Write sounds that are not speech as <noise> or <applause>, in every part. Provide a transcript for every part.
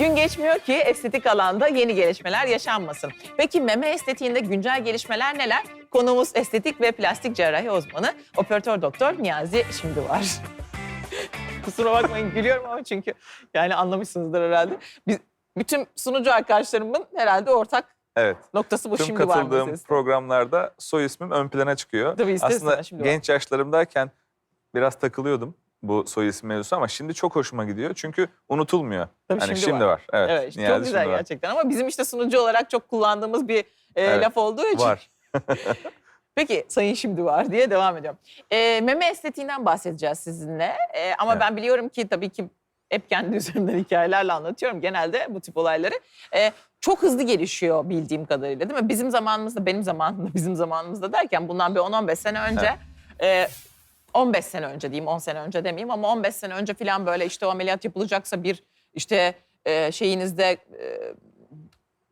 Gün geçmiyor ki estetik alanda yeni gelişmeler yaşanmasın. Peki meme estetiğinde güncel gelişmeler neler? Konuğumuz estetik ve plastik cerrahi uzmanı operatör doktor Niyazi şimdi var. <laughs> Kusura bakmayın gülüyorum ama çünkü yani anlamışsınızdır herhalde. Biz, bütün sunucu arkadaşlarımın herhalde ortak Evet. noktası bu Tüm şimdi var katıldığım meselesi. programlarda soy ismim ön plana çıkıyor. Tabii Aslında şimdi var. genç yaşlarımdayken biraz takılıyordum bu soy isim mevzusu ama şimdi çok hoşuma gidiyor. Çünkü unutulmuyor. Tabii hani şimdi var. var. Evet. Evet işte çok güzel şimdi var. gerçekten ama bizim işte sunucu olarak çok kullandığımız bir e, Evet, laf olduğu için. Var. <laughs> Peki sayın şimdi var diye devam ediyorum. E, meme estetiğinden bahsedeceğiz sizinle E, ama Evet. ben biliyorum ki tabii ki hep kendi <laughs> üzerimden hikayelerle anlatıyorum genelde bu tip olayları. E, çok hızlı gelişiyor bildiğim kadarıyla değil mi? Bizim zamanımızda, benim zamanımda, <laughs> bizim zamanımızda derken bundan bir 10-15 sene önce... e, 15 sene önce diyeyim 10 sene önce demeyeyim ama 15 sene önce falan böyle işte o ameliyat yapılacaksa bir işte e, şeyinizde e,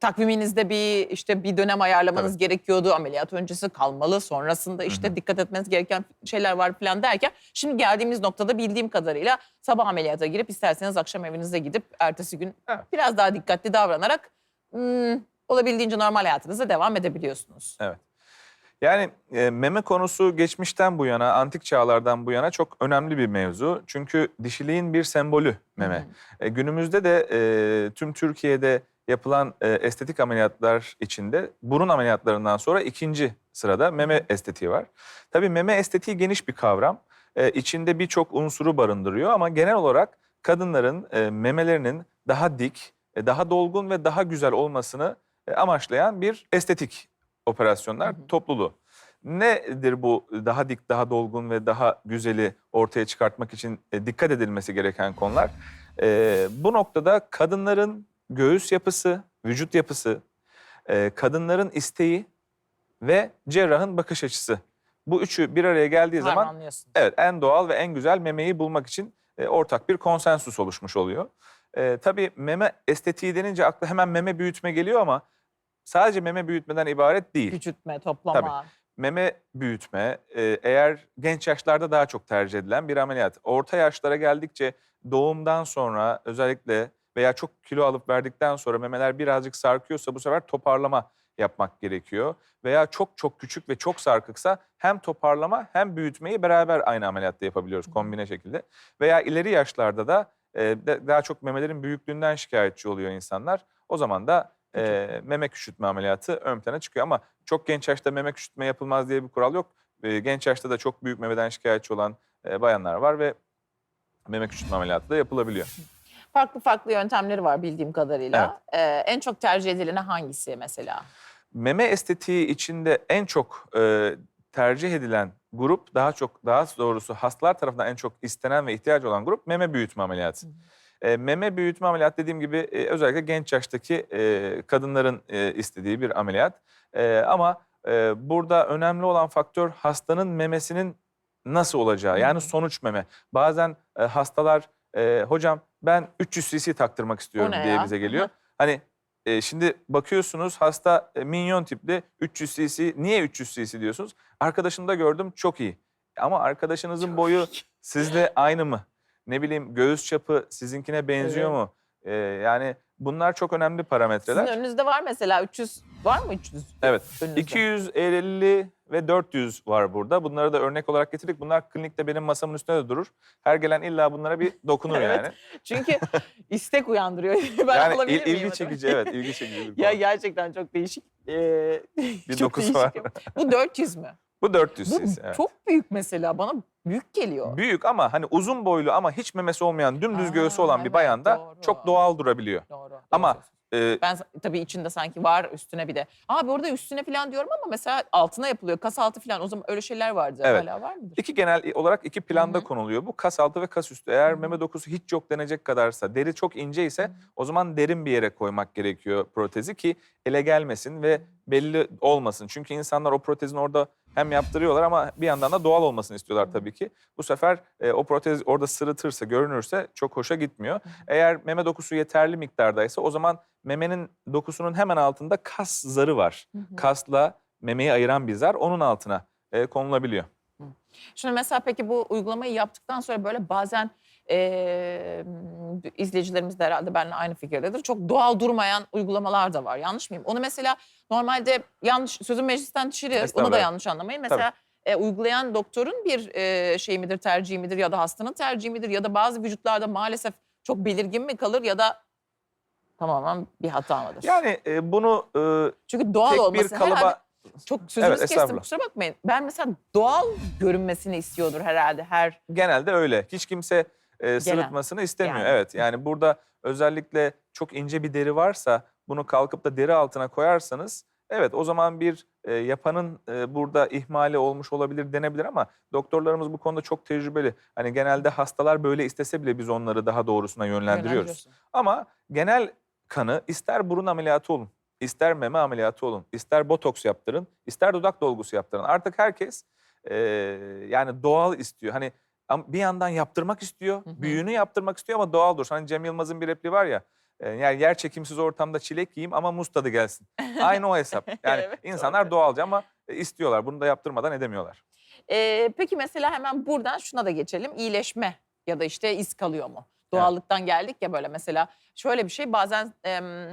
takviminizde bir işte bir dönem ayarlamanız gerekiyordu. Ameliyat öncesi kalmalı. Sonrasında işte dikkat etmeniz gereken şeyler var falan derken şimdi geldiğimiz noktada bildiğim kadarıyla sabah ameliyata girip isterseniz akşam evinize gidip ertesi gün Evet. biraz daha dikkatli davranarak hmm, olabildiğince normal hayatınıza devam edebiliyorsunuz. Yani e, meme konusu geçmişten bu yana, antik çağlardan bu yana çok önemli bir mevzu. Çünkü dişiliğin bir sembolü meme. E, günümüzde de e, tüm Türkiye'de yapılan e, estetik ameliyatlar içinde burun ameliyatlarından sonra ikinci sırada meme estetiği var. Tabii meme estetiği geniş bir kavram. E, içinde birçok unsuru barındırıyor ama genel olarak kadınların e, memelerinin daha dik, e, daha dolgun ve daha güzel olmasını e, amaçlayan bir estetik operasyonlar Hı hı. topluluğu. Nedir bu daha dik, daha dolgun ve daha güzeli ortaya çıkartmak için e, dikkat edilmesi gereken konular? E, bu noktada kadınların göğüs yapısı, vücut yapısı, e, kadınların isteği ve cerrahın bakış açısı. Bu üçü bir araya geldiği zaman Harmanlıyorsunuz. Evet en doğal ve en güzel memeyi bulmak için e, ortak bir konsensus oluşmuş oluyor. E, tabii meme estetiği denince akla hemen meme büyütme geliyor ama sadece meme büyütmeden ibaret değil. Küçültme, toplama. Meme büyütme e, eğer genç yaşlarda daha çok tercih edilen bir ameliyat. Orta yaşlara geldikçe doğumdan sonra özellikle veya çok kilo alıp verdikten sonra memeler birazcık sarkıyorsa bu sefer toparlama yapmak gerekiyor. Veya çok çok küçük ve çok sarkıksa hem toparlama hem büyütmeyi beraber aynı ameliyatta yapabiliyoruz kombine şekilde. Veya ileri yaşlarda da e, daha çok memelerin büyüklüğünden şikayetçi oluyor insanlar. O zaman da e, meme küçültme ameliyatı ön plana çıkıyor. Ama çok genç yaşta meme küçültme yapılmaz diye bir kural yok. E, genç yaşta da çok büyük memeden şikayetçi olan e, bayanlar var ve meme küçültme ameliyatı da yapılabiliyor. <laughs> Farklı farklı yöntemleri var bildiğim kadarıyla. Ee, en çok tercih edileni hangisi mesela? Meme estetiği içinde en çok e, tercih edilen grup daha çok daha doğrusu hastalar tarafından en çok istenen ve ihtiyacı olan grup meme büyütme ameliyatı. E, meme büyütme ameliyatı dediğim gibi e, özellikle genç yaştaki e, kadınların e, istediği bir ameliyat. E, ama e, burada önemli olan faktör hastanın memesinin nasıl olacağı Hı yani hı. sonuç meme. Bazen e, hastalar e, hocam ben 300 cc taktırmak istiyorum diye ya? bize Hı geliyor. hı. Hani e, şimdi bakıyorsunuz hasta e, minyon tipli 300 cc. Niye 300 cc diyorsunuz? Arkadaşımda gördüm çok iyi. Ama arkadaşınızın boyu sizle aynı mı? Ne bileyim göğüs çapı sizinkine benziyor mu? E, yani bunlar çok önemli Sizin parametreler. önünüzde var mesela 300 var mı 300? Evet. Önünüzde. 250 ve 400 var burada. Bunları da örnek olarak getirdik. Bunlar klinikte benim masamın üstünde de durur. Her gelen illa bunlara bir dokunur <laughs> Evet. yani. Çünkü <laughs> istek uyandırıyor. <laughs> ben yani alabilir il- miyim ilgi çekici evet ilgi çekici bir Ya gerçekten çok değişik. Ee, çok dokusu değişik. var. Bu 400 mü? Bu 400 Bu cc. evet. çok büyük mesela. Bana büyük geliyor. Büyük ama hani uzun boylu ama hiç memesi olmayan dümdüz Aa, göğsü olan bir evet, bayanda doğru. çok doğal durabiliyor. Doğru. doğru Ama-. Ee, Ben tabii içinde sanki var üstüne bir de. Abi orada üstüne falan diyorum ama mesela altına yapılıyor. Kas altı falan. O zaman öyle şeyler vardı. Evet. Hala var mıdır? İki genel olarak iki planda Hı hı. konuluyor. Bu kas altı ve kas üstü. Eğer Hı hı. meme dokusu hiç yok denecek kadarsa, deri çok ince ise o zaman derin bir yere koymak gerekiyor protezi ki ele gelmesin ve belli olmasın. Çünkü insanlar o protezin orada hem yaptırıyorlar ama bir yandan da doğal olmasını istiyorlar tabii ki. Bu sefer e, o protez orada sırıtırsa, görünürse çok hoşa gitmiyor. Eğer meme dokusu yeterli miktardaysa o zaman memenin dokusunun hemen altında kas zarı var. Kasla memeyi ayıran bir zar onun altına e, konulabiliyor. Şimdi mesela peki bu uygulamayı yaptıktan sonra böyle bazen eee, izleyicilerimiz de herhalde benimle aynı fikirdedir. Çok doğal durmayan uygulamalar da var. Yanlış mıyım? Onu mesela normalde yanlış sözün meclisten dışarı onu da yanlış anlamayın. Mesela e, uygulayan doktorun bir e, şey midir, tercihi midir ya da hastanın tercihi midir ya da bazı vücutlarda maalesef çok belirgin mi kalır ya da tamamen bir hata mıdır? Yani e, bunu e, Çünkü doğal tek olması bir kalıba herhalde çok sözünüzü Evet, kestim estağfurullah. kusura bakmayın. Ben mesela doğal görünmesini istiyordur herhalde her genelde öyle. Hiç kimse e, sırıtmasını istemiyor. Yani. Evet yani burada özellikle çok ince bir deri varsa bunu kalkıp da deri altına koyarsanız evet o zaman bir e, yapanın e, burada ihmali olmuş olabilir denebilir ama doktorlarımız bu konuda çok tecrübeli. Hani genelde hastalar böyle istese bile biz onları daha doğrusuna yönlendiriyoruz. Ama genel kanı ister burun ameliyatı olun, ister meme ameliyatı olun, ister botoks yaptırın, ister dudak dolgusu yaptırın. Artık herkes e, yani doğal istiyor. Hani bir yandan yaptırmak istiyor, Hı hı. büyüğünü yaptırmak istiyor ama doğal dursun. Hani Cem Yılmaz'ın bir repliği var ya, yani yer çekimsiz ortamda çilek yiyeyim ama muz tadı gelsin. <laughs> Aynı o hesap. Yani Evet, insanlar doğru. doğalca ama e, istiyorlar. Bunu da yaptırmadan edemiyorlar. Ee, peki mesela hemen buradan şuna da geçelim. İyileşme ya da işte iz kalıyor mu? Doğallıktan geldik ya böyle mesela şöyle bir şey bazen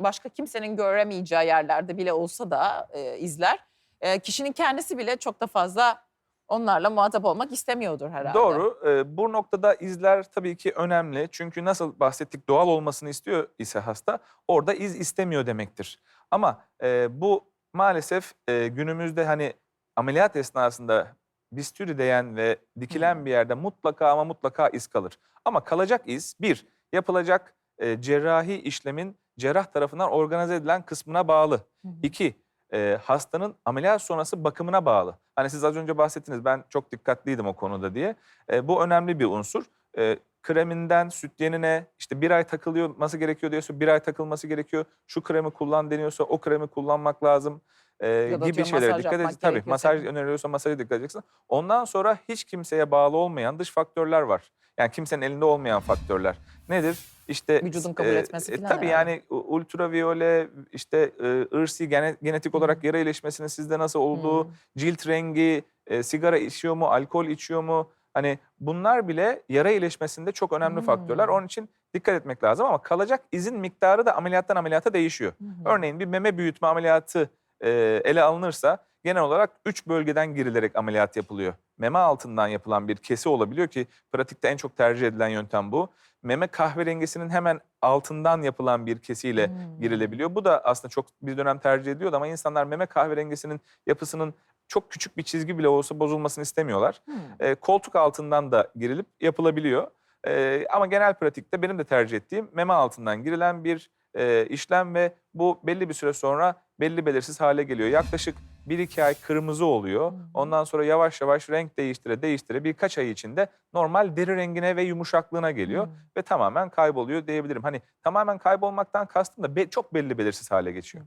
başka kimsenin göremeyeceği yerlerde bile olsa da e, izler. e, kişinin kendisi bile çok da fazla onlarla muhatap olmak istemiyordur herhalde. Doğru. Ee, bu noktada izler tabii ki önemli. Çünkü nasıl bahsettik doğal olmasını istiyor ise hasta orada iz istemiyor demektir. Ama e, bu maalesef e, günümüzde hani ameliyat esnasında bistüri değen ve dikilen Hmm. bir yerde mutlaka ama mutlaka iz kalır. Ama kalacak iz bir yapılacak e, cerrahi işlemin cerrah tarafından organize edilen kısmına bağlı. Hı hı. İki, e, hastanın ameliyat sonrası bakımına bağlı. Hani siz az önce bahsettiniz ben çok dikkatliydim o konuda diye. E, bu önemli bir unsur. E, kreminden sütyenine işte bir ay takılması gerekiyor diyorsa bir ay takılması gerekiyor. Şu kremi kullan deniyorsa o kremi kullanmak lazım. E, da gibi şeylere dikkat edeceksin. Tabii masaj öneriliyorsa masaja dikkat edeceksin. Ondan sonra hiç kimseye bağlı olmayan dış faktörler var. Yani kimsenin elinde olmayan faktörler. Nedir? İşte Vücudun kabul etmesi e, falan Tabii yani u- ultraviyole işte e, ırsi gene- genetik hı. olarak yara iyileşmesinin sizde nasıl olduğu, Hmm. cilt rengi, e, sigara içiyor mu, alkol içiyor mu? Hani bunlar bile yara iyileşmesinde çok önemli faktörler. Hmm. Onun için dikkat etmek lazım ama kalacak izin miktarı da ameliyattan ameliyata değişiyor. Hı. Örneğin bir meme büyütme ameliyatı e, ele alınırsa genel olarak üç bölgeden girilerek ameliyat yapılıyor. Meme altından yapılan bir kesi olabiliyor ki pratikte en çok tercih edilen yöntem bu. Meme kahverengisinin hemen altından yapılan bir kesiyle Hmm. girilebiliyor. Bu da aslında çok bir dönem tercih ediliyordu ama insanlar meme kahverengisinin yapısının çok küçük bir çizgi bile olsa bozulmasını istemiyorlar. Hmm. E, koltuk altından da girilip yapılabiliyor. E, ama genel pratikte benim de tercih ettiğim meme altından girilen bir e, işlem ve bu belli bir süre sonra belli belirsiz hale geliyor. Yaklaşık 1-2 ay kırmızı oluyor. Ondan sonra yavaş yavaş renk değiştire değiştire birkaç ay içinde normal deri rengine ve yumuşaklığına geliyor ve tamamen kayboluyor diyebilirim. Hani tamamen kaybolmaktan kastım da be- çok belli belirsiz hale geçiyor.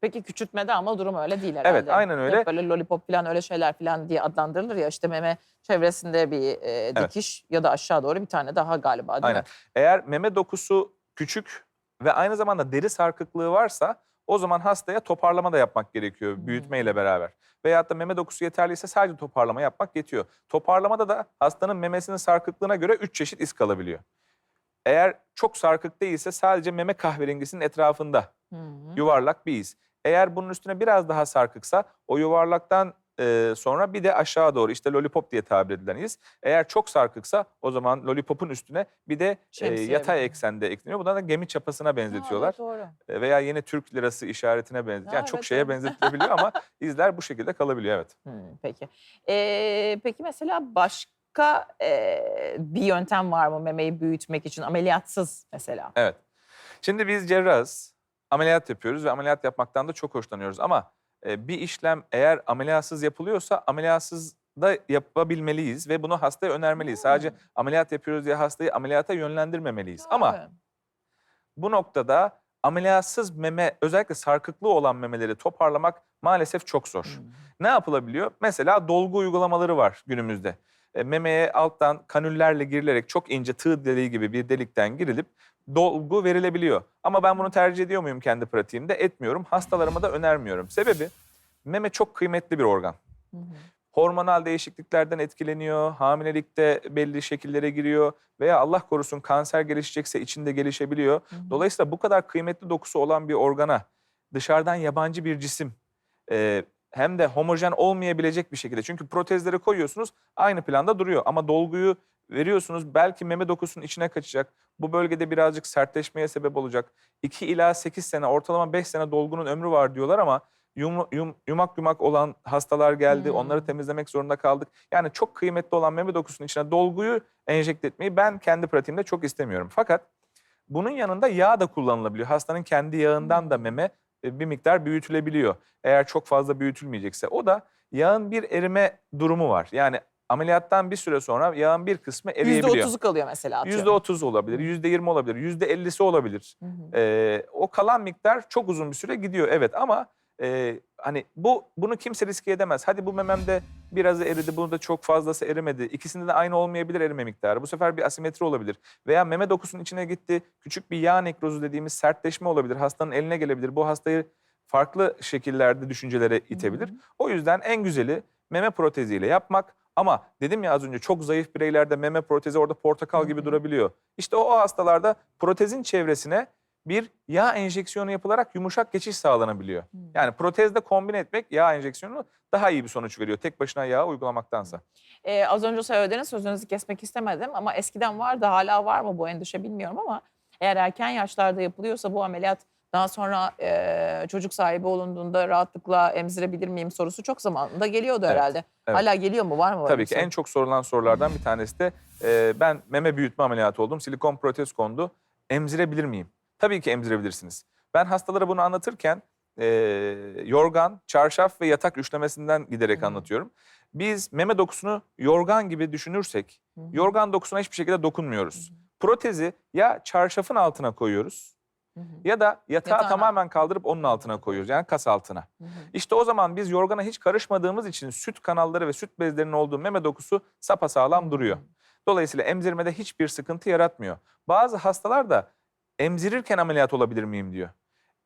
Peki küçültmede ama durum öyle değil herhalde. Evet, aynen öyle. Hep böyle lollipop falan öyle şeyler falan diye adlandırılır ya işte meme çevresinde bir e, dikiş ya da aşağı doğru bir tane daha galiba değil Aynen. mi? Eğer meme dokusu küçük ve aynı zamanda deri sarkıklığı varsa o zaman hastaya toparlama da yapmak gerekiyor büyütmeyle beraber. Veyahut da meme dokusu yeterliyse sadece toparlama yapmak yetiyor. Toparlamada da hastanın memesinin sarkıklığına göre 3 çeşit iz kalabiliyor. Eğer çok sarkık değilse sadece meme kahverengisinin etrafında yuvarlak bir iz. Eğer bunun üstüne biraz daha sarkıksa o yuvarlaktan e, sonra bir de aşağı doğru işte lollipop diye tabir edilen iz. Eğer çok sarkıksa o zaman lollipopun üstüne bir de e, Şemsiye yatay eksende ekleniyor. Buna da gemi çapasına benzetiyorlar. Doğru. E, Veya yine Türk lirası işaretine benzetiyor. Ha, Yani çok evet, şeye evet. benzetilebiliyor ama <laughs> izler bu şekilde kalabiliyor evet. Hmm, peki. Ee, peki mesela başka e, bir yöntem var mı memeyi büyütmek için ameliyatsız mesela? Evet. Şimdi biz cerrahız. Ameliyat yapıyoruz ve ameliyat yapmaktan da çok hoşlanıyoruz. Ama e, bir işlem eğer ameliyatsız yapılıyorsa ameliyatsız da yapabilmeliyiz ve bunu hastaya önermeliyiz. Sadece Hmm. ameliyat yapıyoruz diye hastayı ameliyata yönlendirmemeliyiz. Ama Evet. bu noktada ameliyatsız meme özellikle sarkıklı olan memeleri toparlamak maalesef çok zor. Hmm. Ne yapılabiliyor? Mesela dolgu uygulamaları var günümüzde. E, memeye alttan kanüllerle girilerek çok ince tığ deliği gibi bir delikten girilip dolgu verilebiliyor. Ama ben bunu tercih ediyor muyum kendi pratiğimde? Etmiyorum. Hastalarıma da önermiyorum. Sebebi meme çok kıymetli bir organ. Hı hı. hormonal değişikliklerden etkileniyor, hamilelikte belli şekillere giriyor veya Allah korusun kanser gelişecekse içinde gelişebiliyor. Dolayısıyla bu kadar kıymetli dokusu olan bir organa dışarıdan yabancı bir cisim e, hem de homojen olmayabilecek bir şekilde. Çünkü protezleri koyuyorsunuz aynı planda duruyor ama dolguyu veriyorsunuz belki meme dokusunun içine kaçacak. Bu bölgede birazcık sertleşmeye sebep olacak. 2 ila 8 sene ortalama 5 sene dolgunun ömrü var diyorlar ama yum- yum- yumak yumak olan hastalar geldi. Hmm. Onları temizlemek zorunda kaldık. Yani çok kıymetli olan meme dokusunun içine dolguyu enjekte etmeyi ben kendi pratiğimde çok istemiyorum. Fakat bunun yanında yağ da kullanılabiliyor. Hastanın kendi yağından da meme bir miktar büyütülebiliyor. Eğer çok fazla büyütülmeyecekse. O da yağın bir erime durumu var. Yani ameliyattan bir süre sonra yağın bir kısmı eriyebiliyor. %30'u kalıyor mesela atıyorum. %30 olabilir, %20 olabilir, %50'si olabilir. Hı hı. Ee, o kalan miktar çok uzun bir süre gidiyor evet ama e, hani bu bunu kimse riske edemez. Hadi bu mememde birazı eridi, bunu da çok fazlası erimedi. İkisinde de aynı olmayabilir erime miktarı. Bu sefer bir asimetri olabilir. Veya meme dokusunun içine gitti, küçük bir yağ nekrozu dediğimiz sertleşme olabilir. Hastanın eline gelebilir. Bu hastayı farklı şekillerde düşüncelere itebilir. O yüzden en güzeli meme proteziyle yapmak. Ama dedim ya az önce çok zayıf bireylerde meme protezi orada portakal gibi durabiliyor. İşte o, o hastalarda protezin çevresine bir yağ enjeksiyonu yapılarak yumuşak geçiş sağlanabiliyor. Hı. Yani protezde kombine etmek yağ enjeksiyonu daha iyi bir sonuç veriyor tek başına yağ uygulamaktansa. Ee, az önce söylediğiniz sözünüzü kesmek istemedim ama eskiden vardı hala var mı bu endişe bilmiyorum ama eğer erken yaşlarda yapılıyorsa bu ameliyat daha sonra e, çocuk sahibi olunduğunda rahatlıkla emzirebilir miyim sorusu çok zamanında geliyordu Evet, herhalde. evet. Hala geliyor mu var mı? Tabii ki soru? en çok sorulan sorulardan bir tanesi de e, ben meme büyütme ameliyatı oldum. Silikon protez kondu. Emzirebilir miyim? Tabii ki emzirebilirsiniz. Ben hastalara bunu anlatırken e, yorgan, çarşaf ve yatak üçlemesinden giderek Hı hı. anlatıyorum. Biz meme dokusunu yorgan gibi düşünürsek Hı hı. yorgan dokusuna hiçbir şekilde dokunmuyoruz. Protezi ya çarşafın altına koyuyoruz Hı hı. ya da yatağı Yatağın tamamen kaldırıp onun altına koyuyoruz. Yani kas altına. Hı hı. İşte o zaman biz yorgana hiç karışmadığımız için süt kanalları ve süt bezlerinin olduğu meme dokusu sapasağlam duruyor. Dolayısıyla emzirmede hiçbir sıkıntı yaratmıyor. Bazı hastalar da emzirirken ameliyat olabilir miyim diyor.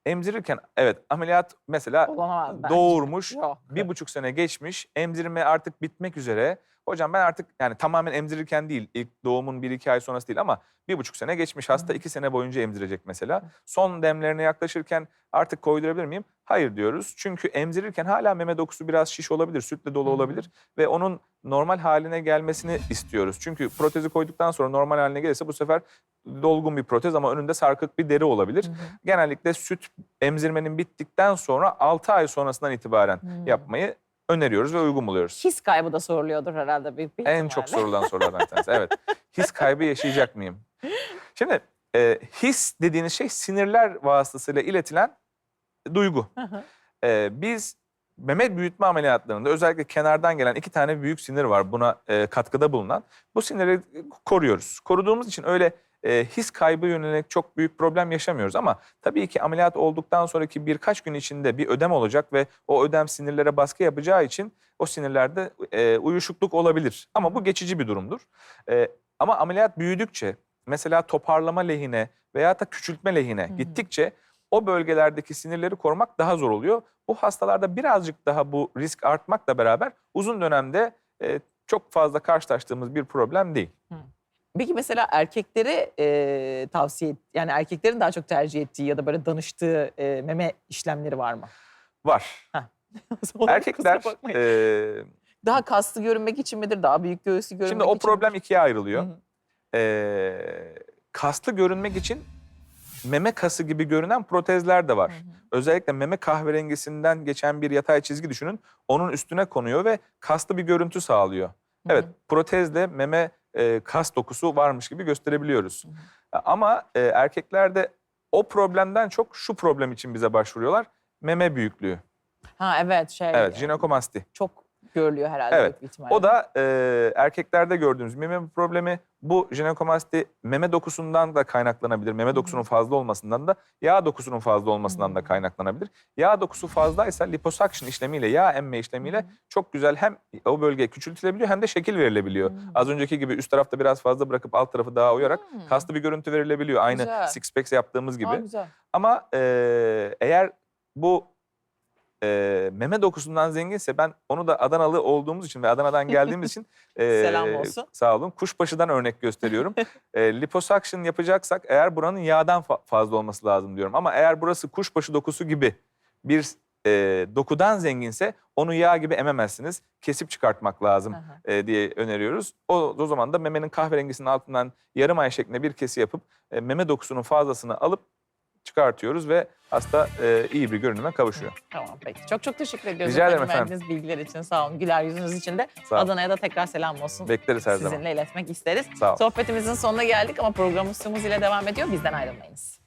Emzirirken evet ameliyat mesela Olamaz bence. doğurmuş Yok. bir buçuk sene geçmiş emzirme artık bitmek üzere. Hocam ben artık yani tamamen emzirirken değil ilk doğumun bir iki ay sonrası değil ama bir buçuk sene geçmiş hasta Hı. iki sene boyunca emzirecek mesela. Son demlerine yaklaşırken artık koydurabilir miyim? Hayır diyoruz. Çünkü emzirirken hala meme dokusu biraz şiş olabilir, sütle dolu Hı. olabilir ve onun normal haline gelmesini istiyoruz. Çünkü protezi koyduktan sonra normal haline gelirse bu sefer dolgun bir protez ama önünde sarkık bir deri olabilir. Hı hı. Genellikle süt emzirmenin bittikten sonra 6 ay sonrasından itibaren Hmm. yapmayı öneriyoruz ve uygun buluyoruz. His kaybı da soruluyordur herhalde büyük bir En çok ihtimalle. sorulan sorulardan bir tanesi. Evet. His kaybı yaşayacak mıyım? Şimdi e, his dediğiniz şey sinirler vasıtasıyla iletilen duygu. E, biz meme büyütme ameliyatlarında özellikle kenardan gelen iki tane büyük sinir var buna e, katkıda bulunan. Bu sinirleri koruyoruz. Koruduğumuz için öyle e, his kaybı yönelik çok büyük problem yaşamıyoruz. Ama tabii ki ameliyat olduktan sonraki birkaç gün içinde bir ödem olacak ve o ödem sinirlere baskı yapacağı için o sinirlerde e, uyuşukluk olabilir. Ama bu geçici bir durumdur. E, ama ameliyat büyüdükçe mesela toparlama lehine veya da küçültme lehine hı. gittikçe o bölgelerdeki sinirleri korumak daha zor oluyor. Bu hastalarda birazcık daha bu risk artmakla beraber uzun dönemde e, çok fazla karşılaştığımız bir problem değil. Peki mesela erkeklere e, tavsiye et, yani erkeklerin daha çok tercih ettiği ya da böyle danıştığı e, meme işlemleri var mı? Var. <laughs> Erkekler e, daha kaslı görünmek için midir? Daha büyük göğüslü görünmek şimdi için o problem midir? ikiye ayrılıyor. Hı hı. E, kaslı görünmek için meme kası gibi görünen protezler de var. Hı hı. Özellikle meme kahverengisinden geçen bir yatay çizgi düşünün. Onun üstüne konuyor ve kaslı bir görüntü sağlıyor. Hı Evet protezle meme e, kas dokusu varmış gibi gösterebiliyoruz. Hı Ama e, erkeklerde o problemden çok şu problem için bize başvuruyorlar. Meme büyüklüğü. Ha evet şey Evet jinekomasti. çok görülüyor herhalde Evet, büyük bir ihtimalle. O da e, erkeklerde gördüğümüz meme problemi. Bu jinekomasti meme dokusundan da kaynaklanabilir. Meme dokusunun fazla olmasından da yağ dokusunun fazla olmasından da kaynaklanabilir. Yağ dokusu fazlaysa liposuction işlemiyle, yağ emme işlemiyle çok güzel hem o bölge küçültülebiliyor hem de şekil verilebiliyor. Hı. Az önceki gibi üst tarafta biraz fazla bırakıp alt tarafı daha uyarak Hı. kaslı bir görüntü verilebiliyor. Aynı Güzel. six packs yaptığımız gibi. Aa, güzel. Ama e, eğer bu e, meme dokusundan zenginse ben onu da Adanalı olduğumuz için ve Adana'dan geldiğimiz için e, <laughs> Selam olsun. Sağ olun. Kuşbaşıdan örnek gösteriyorum. <laughs> e, liposuction yapacaksak eğer buranın yağdan fa- fazla olması lazım diyorum. Ama eğer burası kuşbaşı dokusu gibi bir e, dokudan zenginse onu yağ gibi ememezsiniz. Kesip çıkartmak lazım Aha. e, diye öneriyoruz. O, o zaman da memenin kahverengisinin altından yarım ay şeklinde bir kesi yapıp e, meme dokusunun fazlasını alıp çıkartıyoruz ve hasta e, iyi bir görünüme kavuşuyor. Tamam peki. Çok çok teşekkür ediyoruz. Rica ederim efendim. Verdiğiniz bilgiler için sağ olun. Güler yüzünüz için de Sağ olun. Adana'ya da tekrar selam olsun. Bekleriz her zaman. Sizinle iletmek isteriz. Sağ olun. Sohbetimizin sonuna geldik ama programımız ile devam ediyor. Bizden ayrılmayınız.